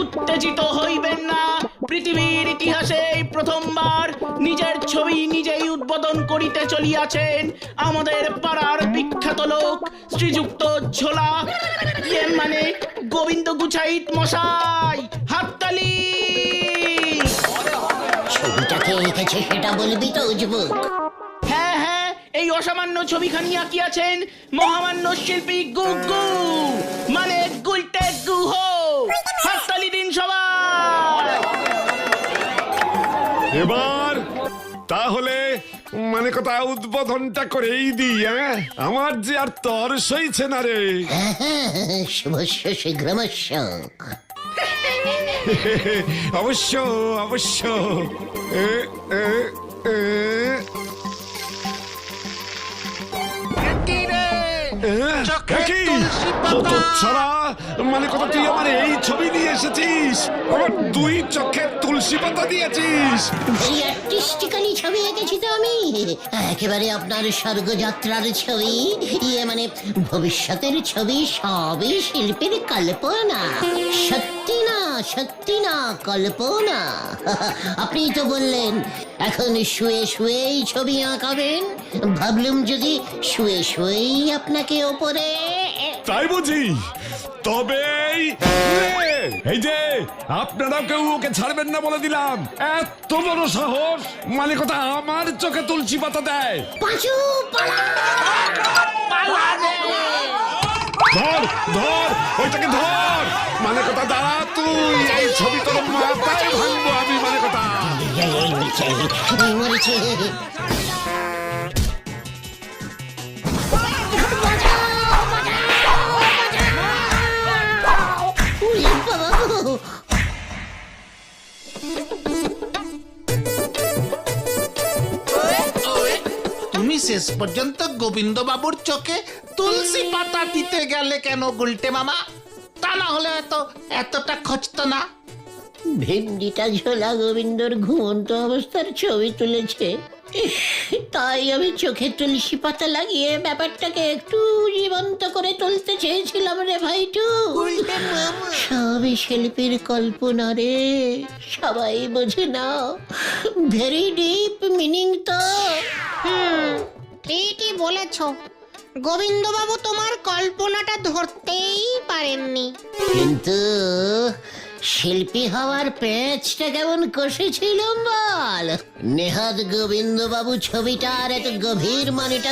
উত্তেজিত হইবেন না। পৃথিবীর ইতিহাসে প্রথমবার নিজের ছবি নিজেই উদ্বোধন করিতে চলিয়াছেন আমাদের পাড়ার বিখ্যাত লোক শ্রীযুক্ত ঝোলা। ইয়ে মানে গোবিন্দ গুছাইত মশাই। হাততালি। ছবিটাকে এঁকেছে সেটা বলবি তো যুবক। হ্যাঁ হ্যাঁ এই অসামান্য ছবিখানি আঁকিয়াছেন মহামান্য শিল্পী গুগু। এবার তাহলে মানে কথা উদ্বোধনটা করেই দিই হ্যাঁ? আমার যে আর তর সইছে না রে। শুভস্য শীঘ্রমস্য। অবশ্য অবশ্য। এ, মানে কথা তুই আমার এই ছবি নিয়ে এসেছিস? আমার দুই চোখে তুলসী পাতা দিয়েছিস আর্টিস্টিক্যালি ছবি এঁকেছি তো আমি। একেবারে আপনার স্বর্গযাত্রার ছবি। ইয়ে মানে ভবিষ্যতের ছবি সবই শিল্পীর কল্পনা। সত্যি না সত্যি না কল্পনা। আপনি তো বললেন এখন শুয়ে শুয়েই ছবি আঁকাবেন। ভাবলুম যদি শুয়ে শুয়েই আপনাকে ওপরে তাই বুঝি। তবেই নে! এই যে আপনারা কেউ ওকে ছাড়বেন না বলে দিলাম। এত বড় সাহস কথা আমার চোখে তুলসী পাতা দেয়। পালা। ধর ধর ওইটাকে ধর। মানে কথা দাঁড়া তুই এই ছবি তোর মাথায় ভাঙবো আমি মানে কথা শেষ পর্যন্ত গোবিন্দ বাবুর চোখে তুলসী পাতা দিতে গেলে কেন গুলটে মামা? তা না হলে এত এতটা খচতো না। ভেন্ডিটা ঝোলা গোবিন্দর ঘুমন্ত অবস্থার ছবি তুলেছে। তাই আমি চোখে তুলসী পাতা লাগিয়ে ব্যাপারটাকে একটু জীবন্ত করে তুলতে চেয়েছিলাম রে ভাইটু। সবই শিল্পীর কল্পনা রে সবাই বোঝে না। ভেরি ডিপ মিনিং তো। বলেছ। গোবিন্দবাবু তোমার কল্পনাটা ধরতেই পারেননি। কিন্তু শিল্পী হওয়ার পেঁচটা কেমন কষেছিলাম বল। নেহাত গোবিন্দবাবু আর এত গভীর মানেটা